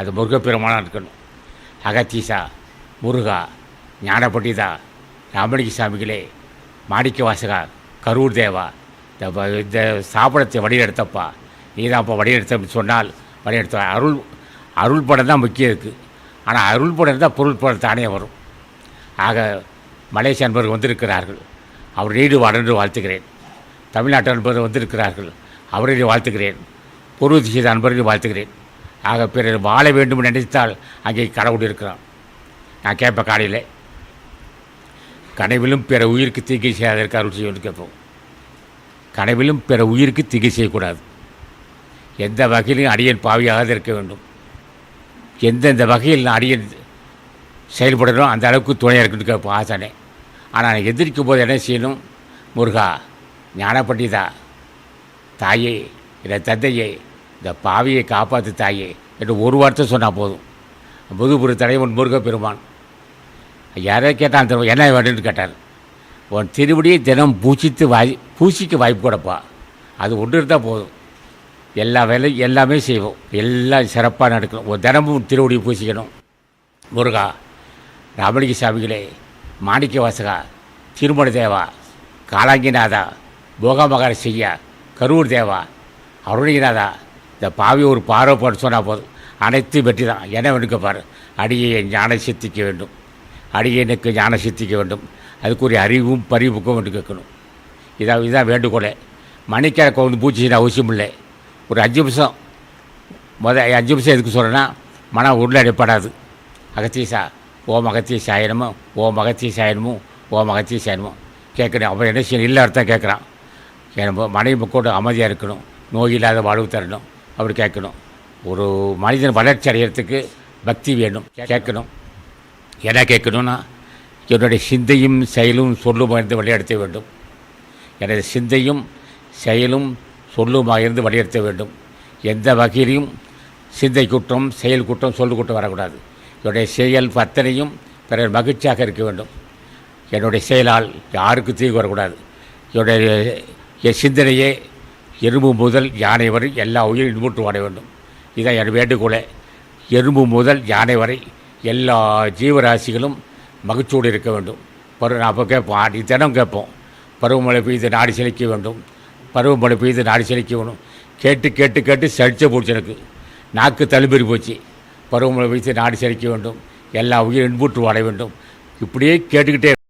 அது முருகப்பெருமானாக இருக்கணும். அகத்தீசா முருகா ஞானப்பண்டிதா ராமலிங்க சாமிகளே மாணிக்க வாசகா கரூர் தேவா இந்த சாப்பிடத்தை வழிநடத்தப்பா நீ தான்ப்பா வழிநடத்த சொன்னால் வழிநடத்த அருள் அருள் படம் தான் முக்கியம் இருக்குது ஆனால் அருள் படம் இருந்தால் பொருள் படம் தானே வரும். ஆக மலேசிய அன்பர்கள் வந்திருக்கிறார்கள். அவர் நீடு வளர்ந்து வாழ்த்துகிறேன். தமிழ்நாட்டு அன்பர்கள் வந்திருக்கிறார்கள். அவரையும் வாழ்த்துகிறேன். பொருள் செய்த அன்பர்களை வாழ்த்துகிறேன். ஆக பிறர் வாழ வேண்டும் நினைத்தால் அங்கே கடவுள் இருக்கிறான். நான் கேட்பேன் காலையில் கனவிலும் பிற உயிருக்கு தீங்கை செய்யாதற்கு அருள் செய்யணும்னு கேட்போம். கனவிலும் பிற உயிருக்கு தீங்கை செய்யக்கூடாது. எந்த வகையிலும் அடியன் பாவியாக இருக்க வேண்டும். எந்தெந்த வகையில் நான் அடியன் செயல்படணும் அந்த அளவுக்கு துணையாக இருக்குன்னு கேட்போம் ஆசானே. ஆனால் நான் எதிர்க்கும் போது என்ன செய்யணும்? முருகா ஞானப்பண்டிதா தாயே இல்லை தந்தையே இந்த பாவியை காப்பாற்று தாயே என்று ஒரு வார்த்தை சொன்னால் போதும். புதுபுரு தலைவன் முருகப்பெருமான். யாரோ கேட்டான் அந்த என்ன வேணும்னு கேட்டார். உன் திருவடியை தினம் பூசித்து வாய் பூசிக்க வாய்ப்பு கொடுப்பா. அது ஒன்று இருந்தால் போதும். எல்லா வேலையும் எல்லாமே செய்வோம். எல்லாம் சிறப்பாக நடக்கணும். ஒரு தினமும் திருவடியை பூசிக்கணும். முருகா ராமலிங்க சாமிகளே மாணிக்க வாசகா திருமண தேவா காலாங்கிநாதா போகாமகார செய்யா கரூர் தேவா அருணகிநாதா இந்த பாவி ஒரு பார்வை போட்டு சொன்னால் போதும். அனைத்தும் வெற்றி தான் என்ன வேணுங்க பாரு அடியை ஞான சித்திக்க வேண்டும். அடியனுக்கு ஞான சித்திக்க வேண்டும். அதுக்குரிய அறிவும் பறிவுக்கும் வேண்டு கேட்கணும். இதான் இதான் வேண்டுகோளே. மணிக்கணக்கை வந்து பூச்சி செய்ய அவசியம் இல்லை. ஒரு அஞ்சு நிமிஷம். முத அஞ்சு நிமிஷம் எதுக்கு சொல்கிறேன்னா மனம் உள்ளடைப்படாது அகத்தீசா ஓம் அகத்திய சாயனமோ ஓம் அகத்திய சாயனமோ ஓம் அகத்திய சாயனமோ கேட்குறேன் அப்புறம் என்ன செய்யணும்? இல்லை அர்த்தம் கேட்குறான். எனக்கு மனைவி கூட அமைதியாக இருக்கணும். நோய் இல்லாத வாழ்வு தரணும். அப்படி கேட்கணும். ஒரு மனிதன் வளர்ச்சி அடையிறதுக்கு பக்தி வேணும். கேட்கணும். என்ன கேட்கணும்னா என்னுடைய சிந்தையும் செயலும் சொல்லுமா இருந்து வழிநடத்த வேண்டும். எனது சிந்தையும் செயலும் சொல்லுமாக இருந்து வழிநடத்த வேண்டும். எந்த வகையிலையும் சிந்தை குற்றம் செயல் குற்றம் சொல்லு குற்றம் வரக்கூடாது. என்னுடைய செயல் அத்தனையும் பிறர் மகிழ்ச்சியாக இருக்க வேண்டும். என்னுடைய செயலால் யாருக்கு தீங்கு வரக்கூடாது. என்னுடைய என் சிந்தனையே எறும்பு முதல் யானை வரை எல்லா உயிரும் இன்புற்று வாட வேண்டும். இதான் என் வேண்டுகோளே. எறும்பு முதல் யானை வரை எல்லா ஜீவராசிகளும் மகிழ்ச்சியோடு இருக்க வேண்டும். பருவ நான் அப்போ கேட்போம். அடி தினம் கேட்போம். பருவமழை பெய்து நாடு செழிக்க வேண்டும். பருவமழை பெய்து நாடு செழிக்க வேண்டும். கேட்டு கேட்டு கேட்டு செழிச்ச போச்சு எனக்கு. நாக்கு தழும்பெறி போச்சு. பருவமழை பெய்து நாடு செழிக்க வேண்டும். எல்லா உயிர் இன்புற்று வாட வேண்டும். இப்படியே கேட்டுக்கிட்டே